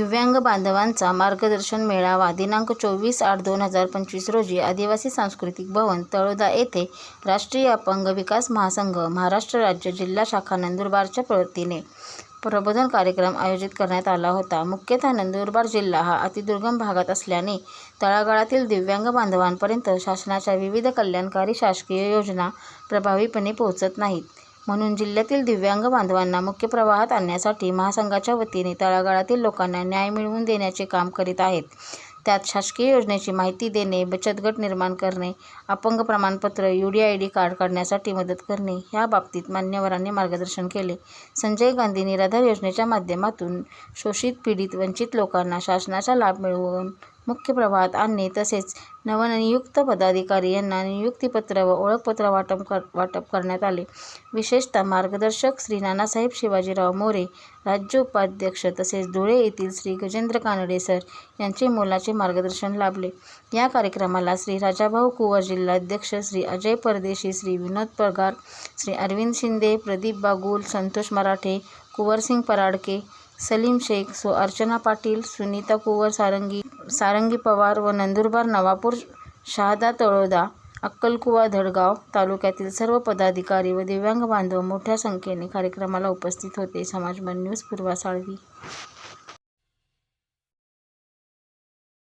दिव्यांग बांधवांचा मार्गदर्शन मेळावा दिनांक चोवीस आठ दोन हजार पंचवीस रोजी आदिवासी सांस्कृतिक भवन तळोदा येथे राष्ट्रीय अपंग विकास महासंघ महाराष्ट्र राज्य जिल्हा शाखा नंदुरबारच्या वतीने प्रबोधन कार्यक्रम आयोजित करण्यात आला होता. मुख्यतः नंदुरबार जिल्हा हा अतिदुर्गम भागात असल्याने तळागाळातील दिव्यांग बांधवांपर्यंत शासनाच्या विविध कल्याणकारी शासकीय योजना प्रभावीपणे पोहोचत नाहीत. म्हणून जिल्ह्यातील दिव्यांग बांधवांना मुख्य प्रवाहात आणण्यासाठी महासंघाच्या वतीने तळागाळातील लोकांना न्याय मिळवून देण्याचे काम करीत आहेत. त्यात शासकीय योजनेची माहिती देणे, बचत गट निर्माण करणे, अपंग प्रमाणपत्र, U D I D card काढण्यासाठी मदत करणे या बाबतीत मान्यवरांनी मार्गदर्शन केले. संजय गांधी निराधार योजनेच्या माध्यमातून शोषित, पीडित, वंचित लोकांना शासनाचा लाभ मिळवून मुख्य प्रवाहात आणणे तसेच नवनियुक्त पदाधिकारी यांना नियुक्तीपत्र व ओळखपत्र वाटप कर वाटप करण्यात आले. विशेषतः मार्गदर्शक श्री नानासाहेब शिवाजीराव मोरे, राज्य उपाध्यक्ष तसेच धुळे येथील श्री गजेंद्र कानडे सर यांचे मोलाचे मार्गदर्शन लाभले. या कार्यक्रमाला श्री राजाभाऊ कुंवर जिल्हाध्यक्ष श्री अजय परदेशी, श्री विनोद पगार, श्री अरविंद शिंदे, प्रदीप बागुल, संतोष मराठे, कुंवरसिंग पराडके, सलीम शेख, सो अर्चना पाटील, सुनीता कुवर सारंगी, सारंगी पवार व नंदुरबार, नवापूर, शहादा तळोदा, अक्कलकुवा धडगाव तालुक्यातील सर्व पदाधिकारी व दिव्यांग बांधव मोठ्या संख्येने कार्यक्रमाला उपस्थित होते. समाजमन न्यूज पूर्वा साळवी